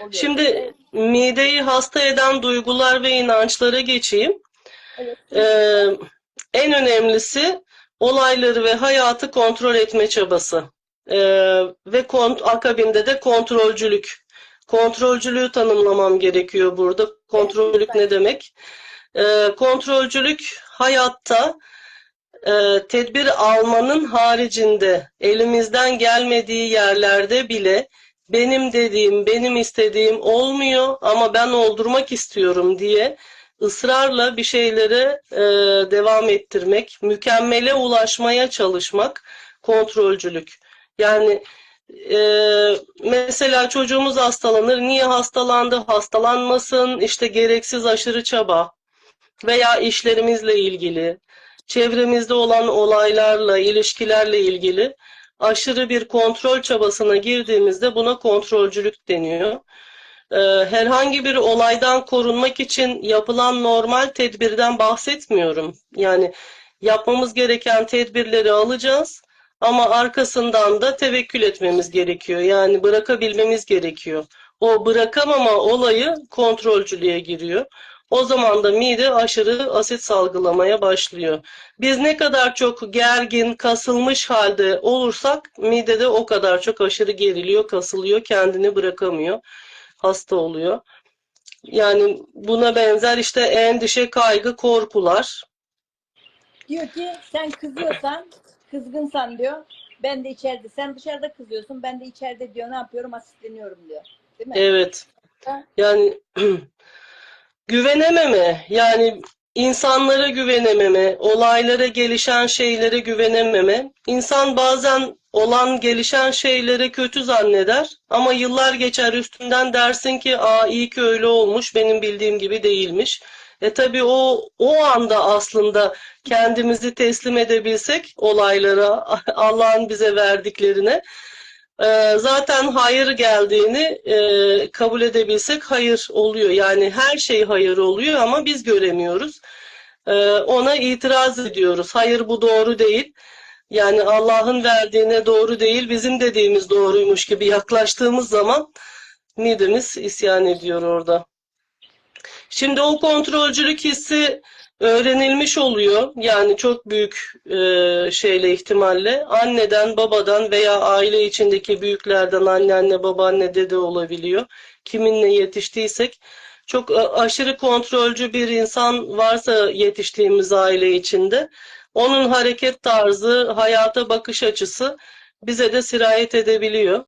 oluyor. Şimdi mideyi hasta eden duygular ve inançlara geçeyim. Evet. Ee, en önemlisi olayları ve hayatı kontrol etme çabası. Ee, ve kont akabinde de kontrolcülük. Kontrolcülüğü tanımlamam gerekiyor burada. Kontrolcülük ne demek? Ee, kontrolcülük hayatta e, tedbir almanın haricinde elimizden gelmediği yerlerde bile benim dediğim, benim istediğim olmuyor ama ben oldurmak istiyorum diye ısrarla bir şeylere e, devam ettirmek, mükemmele ulaşmaya çalışmak kontrolcülük. Yani e, mesela çocuğumuz hastalanır, niye hastalandı, hastalanmasın, işte gereksiz aşırı çaba veya işlerimizle ilgili, çevremizde olan olaylarla, ilişkilerle ilgili aşırı bir kontrol çabasına girdiğimizde buna kontrolcülük deniyor. Ee, herhangi bir olaydan korunmak için yapılan normal tedbirden bahsetmiyorum. Yani yapmamız gereken tedbirleri alacağız ama arkasından da tevekkül etmemiz gerekiyor. Yani bırakabilmemiz gerekiyor. O bırakamama olayı kontrolcülüğe giriyor. O zaman da mide aşırı asit salgılamaya başlıyor. Biz ne kadar çok gergin, kasılmış halde olursak midede o kadar çok aşırı geriliyor, kasılıyor, kendini bırakamıyor, hasta oluyor. Yani buna benzer işte endişe, kaygı, korkular. Diyor ki sen kızıyorsan, kızgınsan diyor. Ben de içeride, sen dışarıda kızıyorsun, ben de içeride diyor ne yapıyorum asitleniyorum diyor. Değil mi? Evet. Yani güvenememe, yani insanlara güvenememe, olaylara gelişen şeylere güvenememe. İnsan bazen olan gelişen şeylere kötü zanneder ama yıllar geçer üstünden dersin ki aa iyi ki öyle olmuş benim bildiğim gibi değilmiş. E tabii o o anda aslında kendimizi teslim edebilsek olaylara Allah'ın bize verdiklerine e, zaten hayır geldiğini e, kabul edebilsek hayır oluyor. Yani her şey hayır oluyor ama biz göremiyoruz. E, ona itiraz ediyoruz. Hayır bu doğru değil. Yani Allah'ın verdiğine doğru değil, bizim dediğimiz doğruymuş gibi yaklaştığımız zaman midemiz isyan ediyor orada. Şimdi o kontrolcülük hissi öğrenilmiş oluyor. Yani çok büyük e, şeyle ihtimalle anneden, babadan veya aile içindeki büyüklerden anneanne, babaanne, dede olabiliyor. Kiminle yetiştiysek çok a- aşırı kontrolcü bir insan varsa yetiştiğimiz aile içinde onun hareket tarzı, hayata bakış açısı bize de sirayet edebiliyor.